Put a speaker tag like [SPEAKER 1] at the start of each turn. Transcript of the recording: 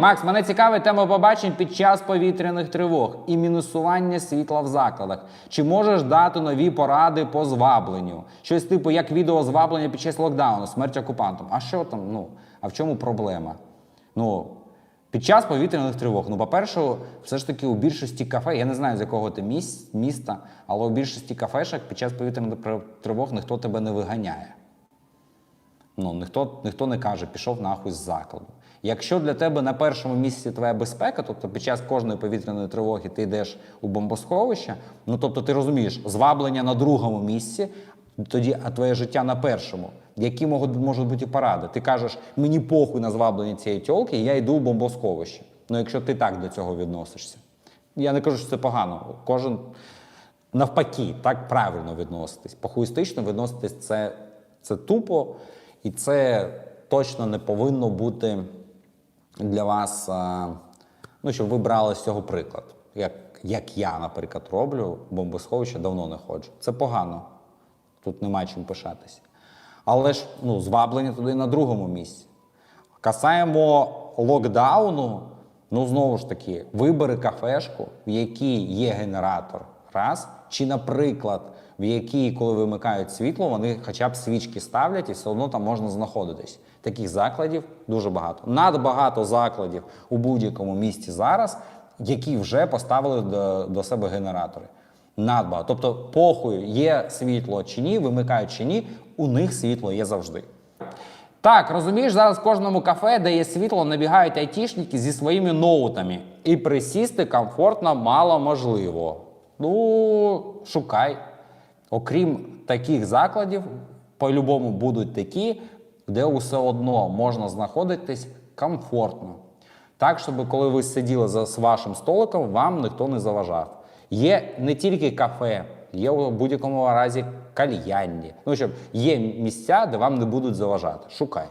[SPEAKER 1] Макс, мене цікавить тема побачень під час повітряних тривог і мінусування світла в закладах. Чи можеш дати нові поради по звабленню? Щось типу як відео зваблення під час локдауну, смерть окупантам. А що там? Ну а в чому проблема? Ну під час повітряних тривог. Ну, по-перше, все ж таки у більшості кафе, я не знаю з якого ти міс- міста, але у більшості кафешок під час повітряних тривог ніхто тебе не виганяє. Ну, ніхто, ніхто не каже, пішов нахуй з закладу. Якщо для тебе на першому місці твоя безпека, тобто під час кожної повітряної тривоги ти йдеш у бомбосховище, ну тобто ти розумієш, зваблення на другому місці, тоді, а твоє життя на першому. Які можуть, можуть бути поради? Ти кажеш, мені похуй на зваблення цієї тьолки, я йду в бомбосховище. Ну, якщо ти так до цього відносишся. Я не кажу, що це погано. Кожен навпаки, так правильно відноситись. Похуїстично відноситись це, це тупо, і це точно не повинно бути для вас, ну, щоб ви брали з цього приклад. Як, як я, наприклад, роблю, бомбосховище давно не ходжу. Це погано. Тут нема чим пишатися. Але ж ну, зваблення туди на другому місці. Касаємо локдауну, ну знову ж таки, вибери кафешку, в якій є генератор, раз, чи, наприклад, в якій, коли вимикають світло, вони хоча б свічки ставлять і все одно там можна знаходитись. Таких закладів дуже багато. Надбагато закладів у будь-якому місті зараз, які вже поставили до, до себе генератори. Надбагато. Тобто, похуй, є світло чи ні, вимикають чи ні, у них світло є завжди. Так, розумієш, зараз в кожному кафе, де є світло, набігають айтішники зі своїми ноутами. І присісти комфортно мало можливо. Ну, шукай. Окрім таких закладів, по-любому будуть такі, де усе одно можна знаходитись комфортно. Так, щоб коли ви сиділи за вашим столиком, вам ніхто не заважав. Є не тільки кафе, є у будь-якому разі кальянні. Ну, щоб є місця, де вам не будуть заважати. Шукай.